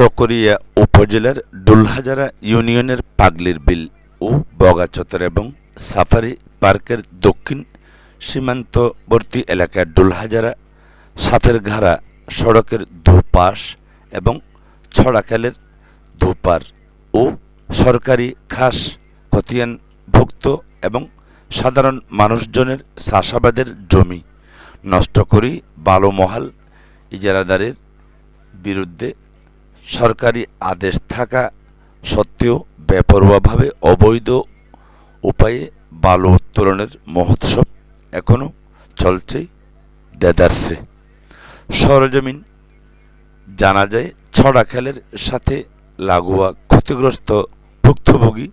চকরিয়া উপজেলার ডুলহাজারা ইউনিয়নের পাগলির বিল ও বগাচত্বর এবং সাফারি পার্কের দক্ষিণ সীমান্তবর্তী এলাকার ডুলহাজারা সাফেরঘারা সড়কের দুপাশ এবং ছড়াখালের দুপার ও সরকারি খাস খতিয়ানভুক্ত এবং সাধারণ মানুষজনের চাষাবাদের জমি নষ্ট করি বালুমহাল ইজারাদারের বিরুদ্ধে সরকারি আদেশ থাকা সত্ত্বেও বেপরোয়াভাবে অবৈধ উপায়ে বালু উত্তোলনের মহোৎসব এখনও চলছে দেদারসে। সরজমিন জানা যায়, ছড়া খেলের সাথে লাগোয়া ক্ষতিগ্রস্ত ভুক্তভোগী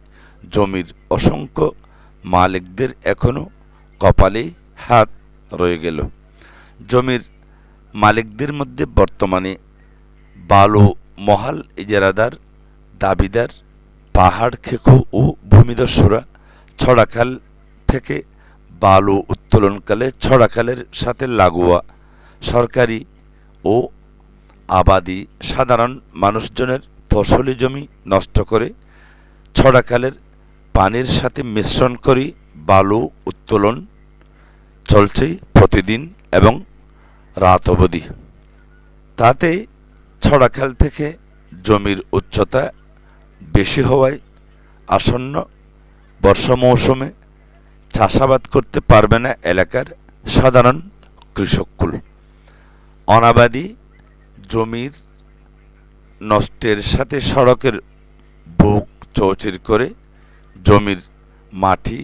জমির অসংখ্য মালিকদের এখনও কপালেই হাত রয়ে গেল। জমির মালিকদের মধ্যে বর্তমানে বালু মহাল, ইজারাদার, দাবিদার, পাহাড়, খেকু ও ভূমিদস্যুরা ছড়াখাল থেকে বালু উত্তোলনকালে ছড়াখালের সাথে লাগোয়া সরকারি ও আবাদি সাধারণ মানুষজনের ফসলি জমি নষ্ট করে ছড়াখালের পানির সাথে মিশ্রণ করি বালু উত্তোলন চলছে প্রতিদিন এবং রাত অবধি। তাতে ছড়াখাল থেকে জমির উচ্চতা বেশি হওয়ায় আসন্ন বর্ষা মৌসুমে চাষাবাদ করতে পারবে না এলাকার সাধারণ কৃষককুল। অনাবাদি জমির নষ্টের সাথে সড়কের বুক চৌচির করে জমির মাটি,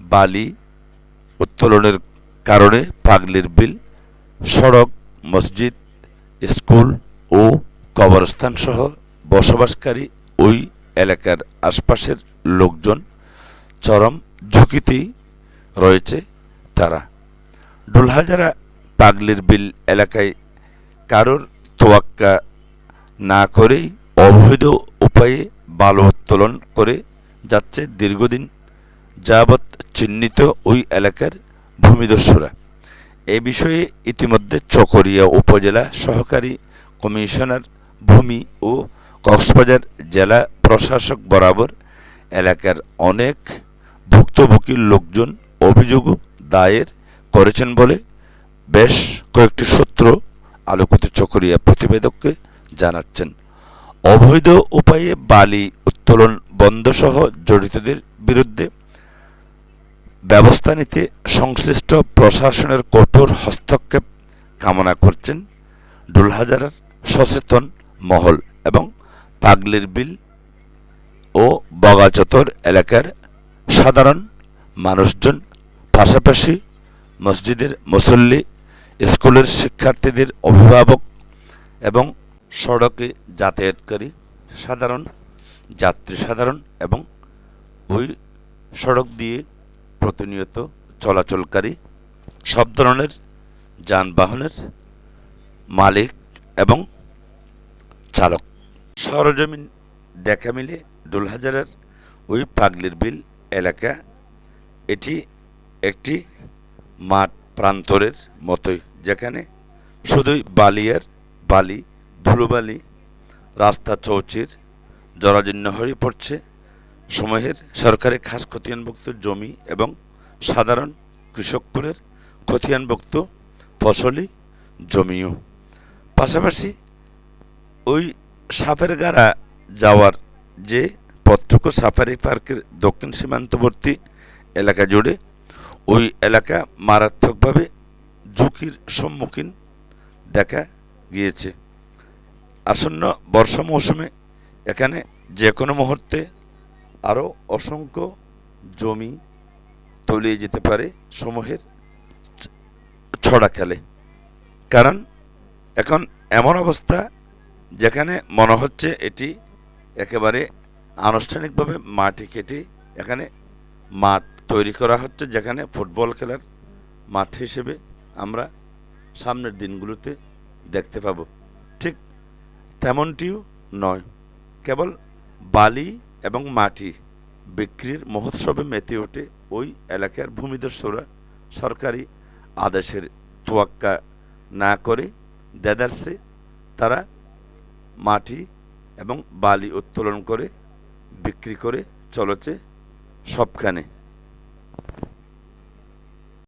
বালি উত্তোলনের কারণে পাগলির বিল, সড়ক, মসজিদ, স্কুল ও কবরস্থান সহ বসবাসকারী ওই এলাকার আশপাশের লোকজন চরম ঝুঁকিতেই রয়েছে তারা। ডুলহাজারা পাগলির বিল এলাকায় কারোর তোয়াক্কা না করেই অবৈধ উপায়ে বালু উত্তোলন করে যাচ্ছে দীর্ঘদিন যাবৎ চিহ্নিত ওই এলাকার ভূমিদস্যুরা। এ বিষয়ে ইতিমধ্যে চকরিয়া উপজেলা সহকারী কমিশনার ভূমি ও কক্সবাজার জেলা প্রশাসক বরাবর এলাকার অনেক ভুক্তভোগী লোকজন অভিযোগ দায়ের করেছেন বলে বেশ কয়েকটি সূত্র আলোকিত চকরিয়া প্রতিবেদককে জানাচ্ছেন। অবৈধ উপায়ে বালি উত্তোলন বন্ধসহ জড়িতদের বিরুদ্ধে ব্যবস্থা নিতে সংশ্লিষ্ট প্রশাসনের কঠোর হস্তক্ষেপ কামনা করছেন ডুলহাজারের সচেতন মহল এবং পাগলির বিল ও বগাচতর এলাকার সাধারণ মানুষজন, পাশাপাশি মসজিদের মুসল্লি, স্কুলের শিক্ষার্থীদের অভিভাবক এবং সড়কে যাতায়াতকারী সাধারণ, যাত্রী সাধারণ এবং ওই সড়ক দিয়ে প্রতিনিয়ত চলাচলকারী সব ধরনের যানবাহনের মালিক এবং চালক। সরজমিন দেখা মিলে ডুলহাজারের ওই পাগলির বিল এলাকা। এটি একটি মাঠ প্রান্তরের মতোই, যেখানে শুধুই বালিয়ার বালি, ধুলোবালি, রাস্তা চৌচির, জরাজীর্ণ হয়ে পড়ছে। সময়ের সরকারি খাস খতিয়ানভুক্ত জমি এবং সাধারণ কৃষককুলের খতিয়ানভুক্ত ফসলি জমিও। পাশাপাশি ওই সাপের গাড়া যাওয়ার যে পথটুকু সাফারি পার্কের দক্ষিণ সীমান্তবর্তী এলাকা জুড়ে, ওই এলাকা মারাত্মকভাবে ঝুঁকির সম্মুখীন দেখা গিয়েছে। আসন্ন বর্ষা মৌসুমে এখানে যে কোনো মুহূর্তে আরও অসংখ্য জমি তলিয়ে যেতে পারে সমূহের ছড়া খেলে কারণ এখন এমন অবস্থা যেখানে মনে হচ্ছে এটি একেবারে আনুষ্ঠানিকভাবে মাটি কেটে এখানে মাঠ তৈরি করা হচ্ছে, যেখানে ফুটবল খেলার মাঠ হিসেবে আমরা সামনের দিনগুলোতে দেখতে পাব। ঠিক তেমনটিও নয়, কেবল বালি এবং মাটি বিক্রির মহোৎসবে মেতে ওঠে ওই এলাকার ভূমিদস্যুরা সরকারি আদেশের তোয়াক্কা না করে দেদারসে তারা মাটি এবং বালি উত্তোলন করে বিক্রি করে চলেছে সবখানে।